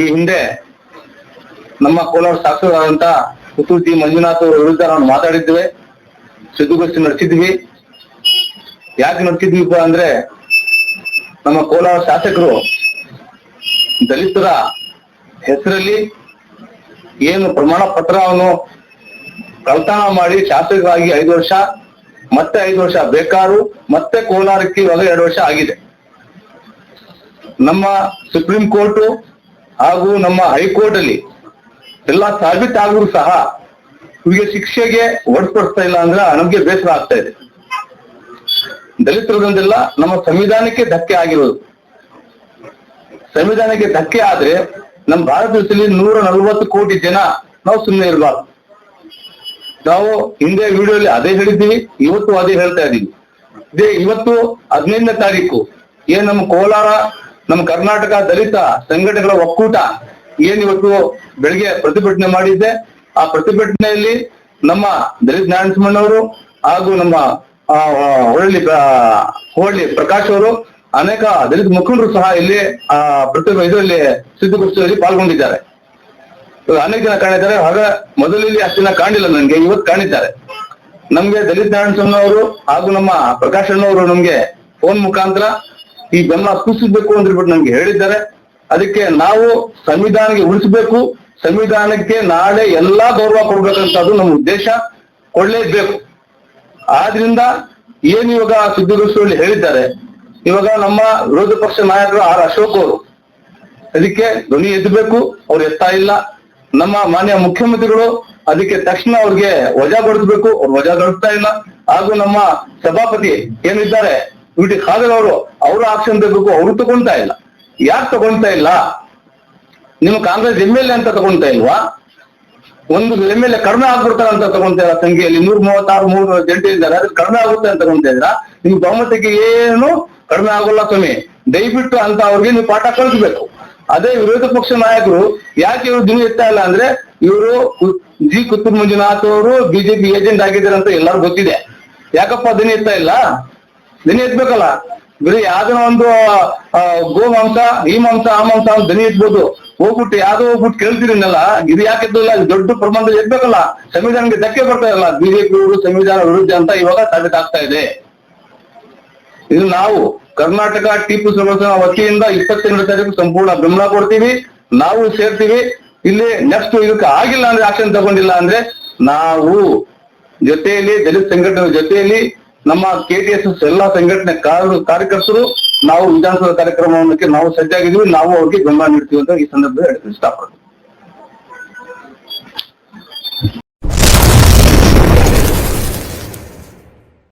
ಈ ಹಿಂದೆ ನಮ್ಮ ಕೋಲಾರ ಶಾಸಕರಾದಂತ ಪುತ್ತೂರು ಜಿ ಮಂಜುನಾಥ್ ಅವರ ವಿರುದ್ಧ ನಾವು ಮಾತಾಡಿದ್ವಿ, ಸುದ್ದಿಗೋಷ್ಠಿ ನಡೆಸಿದ್ವಿ. ಯಾಕೆ ನಡೆಸಿದ್ವಿಪ್ಪ ಅಂದ್ರೆ ನಮ್ಮ ಕೋಲಾರ ಶಾಸಕರು ದಲಿತರ ಹೆಸರಲ್ಲಿ ಏನು ಪ್ರಮಾಣ ಪತ್ರವನ್ನು ಕಳ್ತನ ಮಾಡಿ ಶಾಸಕರಾಗಿ ಐದು ವರ್ಷ, ಮತ್ತೆ ಐದು ವರ್ಷ ಬೇಕಾರು, ಮತ್ತೆ ಕೋಲಾರಕ್ಕೆ ಇವಾಗ ಎರಡು ವರ್ಷ ಆಗಿದೆ. ನಮ್ಮ ಸುಪ್ರೀಂ ಕೋರ್ಟ್ ಹಾಗೂ ನಮ್ಮ ಹೈಕೋರ್ಟ್ ಅಲ್ಲಿ ಎಲ್ಲ ಸಾಬೀತಾದ್ರೂ ಸಹ ಇವರಿಗೆ ಶಿಕ್ಷೆಗೆ ಒಡ್ಪಡಿಸ್ತಾ ಇಲ್ಲ ಅಂದ್ರೆ ನಮ್ಗೆ ಬೇಸರ ಆಗ್ತಾ ಇದೆ. ದಲಿತರದೊಂದೆಲ್ಲ ನಮ್ಮ ಸಂವಿಧಾನಕ್ಕೆ ಧಕ್ಕೆ ಆಗಿರೋದು. ಸಂವಿಧಾನಕ್ಕೆ ಧಕ್ಕೆ ಆದ್ರೆ ನಮ್ಮ ಭಾರತ ದೇಶದಲ್ಲಿ ನೂರ ನಲ್ವತ್ತು ಕೋಟಿ ಜನ ನಾವು ಸುಮ್ಮನೆ ಇರಬಾರ್ದು. ನಾವು ಹಿಂದೆ ವಿಡಿಯೋಲಿ ಅದೇ ಹೇಳಿದ್ದೀವಿ, ಇವತ್ತು ಅದೇ ಹೇಳ್ತಾ ಇದ್ದೀವಿ ಇದೇ ಇವತ್ತು ಹದಿನೈದನೇ ತಾರೀಕು, ಏನ್ ನಮ್ಮ ಕೋಲಾರ ನಮ್ಮ ಕರ್ನಾಟಕ ದಲಿತ ಸಂಘಟನೆಗಳ ಒಕ್ಕೂಟ ಏನ್ ಇವತ್ತು ಬೆಳಿಗ್ಗೆ ಪ್ರತಿಭಟನೆ ಮಾಡಿದ್ದೆ. ಆ ಪ್ರತಿಭಟನೆಯಲ್ಲಿ ನಮ್ಮ ದಲಿತ ನಾರಾಯಣಸ್ಮಣ್ಣವರು ಹಾಗೂ ನಮ್ಮ ಹೊಳ್ಳಿ ಹೋಳ್ಳಿ ಪ್ರಕಾಶ್ ಅವರು ಅನೇಕ ದಲಿತ ಮುಖಂಡರು ಸಹ ಇಲ್ಲಿ, ಆ ಪ್ರತಿ ಇದರಲ್ಲಿ ಸುದ್ದಿಗೋಷ್ಠಿಯಲ್ಲಿ ಪಾಲ್ಗೊಂಡಿದ್ದಾರೆ. ಅನೇಕ ಜನ ಕಾಣಿದ್ದಾರೆ. ಆಗ ಮೊದಲಲ್ಲಿ ಅಷ್ಟು ಜನ ಕಾಣಿಲ್ಲ ನನ್ಗೆ, ಇವತ್ತು ಕಾಣಿದ್ದಾರೆ. ನಮ್ಗೆ ದಲಿತ ನಾರಾಯಣ ಅವರು ಹಾಗೂ ನಮ್ಮ ಪ್ರಕಾಶ್ ಅಣ್ಣವರು ನಮ್ಗೆ ಫೋನ್ ಮುಖಾಂತರ ಈ ಬೆಲ್ಲ ಕುಸಿಬೇಕು ಅಂತ ನಮ್ಗೆ ಹೇಳಿದ್ದಾರೆ. ಅದಕ್ಕೆ ನಾವು ಸಂವಿಧಾನಕ್ಕೆ ಉಳಿಸ್ಬೇಕು. ಸಂವಿಧಾನಕ್ಕೆ ನಾಳೆ ಎಲ್ಲಾ ಗೌರವ ಕೊಡ್ಬೇಕಂತದ್ದು ನಮ್ಮ ಉದ್ದೇಶ. ಕೊಡ್ಲೇಬೇಕು. ಆದ್ರಿಂದ ಏನ್ ಇವಾಗ ಸುದ್ದಿಗೋಷ್ಠಿಯಲ್ಲಿ ಹೇಳಿದ್ದಾರೆ. ಇವಾಗ ನಮ್ಮ ವಿರೋಧ ಪಕ್ಷ ನಾಯಕರು ಆರ್ ಅಶೋಕ್ ಅವರು. ಅದಕ್ಕೆ ಧ್ವನಿ ಎದ್ದಬೇಕು ಅವ್ರು ಎತ್ತಾ ಇಲ್ಲ. ನಮ್ಮ ಮಾನ್ಯ ಮುಖ್ಯಮಂತ್ರಿಗಳು ಅದಕ್ಕೆ ತಕ್ಷಣ ಅವ್ರಿಗೆ ವಜಾಗೊಳಿಸ್ಬೇಕು ಅವ್ರು ವಜಾಗೊಳಿಸ್ತಾ ಇಲ್ಲ. ಹಾಗೂ ನಮ್ಮ ಸಭಾಪತಿ ಏನಿದ್ದಾರೆ? ವಿ ಹಾಗಾದ್ರೆ ಅವರು ಅವರು ಆಕ್ಷನ್ ತಗೋಬೇಕು, ಅವರು ತಗೊಳ್ತಾ ಇಲ್ಲ. ಯಾಕೆ ತಗೊಳ್ತಾ ಇಲ್ಲ? ನಿಮ್ಮ ಕಾಂಗ್ರೆಸ್ ಎಂ ಎಲ್ ಎ ಅಂತ ತಗೊಳ್ತಾ ಇಲ್ವಾ? ಒಂದು ಎಂ ಎಲ್ ಎ ಕಡಿಮೆ ಆಗ್ಬಿಡ್ತಾರೆ ಅಂತ ತಗೊಂತಾ ಇದ್ದಾರೆ ಸಂಖ್ಯೆಯಲ್ಲಿ ನೂರ ಮೂವತ್ತಾರು, ಮೂರು ಜಂಟಿ ಇದ್ದಾರೆ ಅದ್ರ ಕಡಿಮೆ ಆಗುತ್ತೆ ಅಂತ ತಗೊಂತಾ ಇದ್ರ ನಿಮ್ ಬಹುಮತಕ್ಕೆ ಏನು ಕಡಿಮೆ ಆಗೋಲ್ಲ ಕಮ್ಮಿ ದಯವಿಟ್ಟು ಅಂತ ಅವ್ರಿಗೆ ನೀವು ಪಾಠ ಕಲಿಸ್ಬೇಕು. ಅದೇ ವಿರೋಧ ಪಕ್ಷ ನಾಯಕರು ಯಾಕೆ ಇವರು ದಿನ ಎತ್ತಾ ಇಲ್ಲ ಅಂದ್ರೆ ಇವರು ಜಿ ಕುತ್ತೂರ್ ಮಂಜುನಾಥ್ ಅವರು ಬಿಜೆಪಿ ಏಜೆಂಟ್ ಆಗಿದ್ದಾರೆ ಅಂತ ಎಲ್ಲರೂ ಗೊತ್ತಿದೆ. ಯಾಕಪ್ಪ ದಿನ ಎತ್ತಾ ಇಲ್ಲ? ಧ್ವನಿ ಎತ್ಬೇಕಲ್ಲ ಬರೀ ಯಾವ್ದನ ಒಂದು ಗೋ ಮಾಂಸ ಈ ಮಾಂಸ ಆ ಮಾಂಸ ಅಂತ ಧ್ವನಿ ಎತ್ಬೋದು ಹೋಗ್ಬಿಟ್ಟು ಯಾವ್ದೋ ಹೋಗ್ಬಿಟ್ಟು ಕೇಳ್ತೀರಿನಲ್ಲ ಇದು ಯಾಕೆ ದೊಡ್ಡ ಪ್ರಮಾಣದಲ್ಲಿ ಎತ್ಬೇಕಲ್ಲ ಸಂವಿಧಾನಕ್ಕೆ ಧಕ್ಕೆ ಬರ್ತಾ ಇಲ್ಲ. ಬಿಜೆಪಿ ಅವರು ಸಂವಿಧಾನ ವಿರುದ್ಧ ಅಂತ ಇವಾಗ ಸಾಬೀತಾಗ್ತಾ ಇದೆ. ಇದು ನಾವು ಕರ್ನಾಟಕ ಟಿಪ್ಪು ಸಂಘಟನಾ ವತಿಯಿಂದ ಇಪ್ಪತ್ತೆರಡು ತಾರೀಕು ಸಂಪೂರ್ಣ ಬೆಂಬಲ ಕೊಡ್ತೀವಿ. ನಾವು ಸೇರ್ತೀವಿ. ಇಲ್ಲಿ ನೆಕ್ಸ್ಟ್ ಇದಕ್ಕೆ ಆಗಿಲ್ಲ ಅಂದ್ರೆ ಆಕ್ಷನ್ ತಗೊಂಡಿಲ್ಲ ಅಂದ್ರೆ ನಾವು ಜೊತೆಯಲ್ಲಿ ದಲಿತ ಸಂಘಟನೆ ಜೊತೆಯಲ್ಲಿ ನಮ್ಮ ಕೆಟಿಎಸ್ಎಸ್ ಎಲ್ಲಾ ಸಂಘಟನೆ ಕಾರ್ಯಕರ್ತರು ನಾವು ವಿಧಾನಸಭಾ ಕಾರ್ಯಕ್ರಮಕ್ಕೆ ನಾವು ಸಜ್ಜಾಗಿದ್ದೀವಿ, ನಾವು ಅವ್ರಿಗೆ ಬೆಂಬಲ ನೀಡ್ತೀವಿ ಅಂತ ಈ ಸಂದರ್ಭದಲ್ಲಿ ಹೇಳ್ತೀವಿ ಇಷ್ಟಪಡ್ತೀನಿ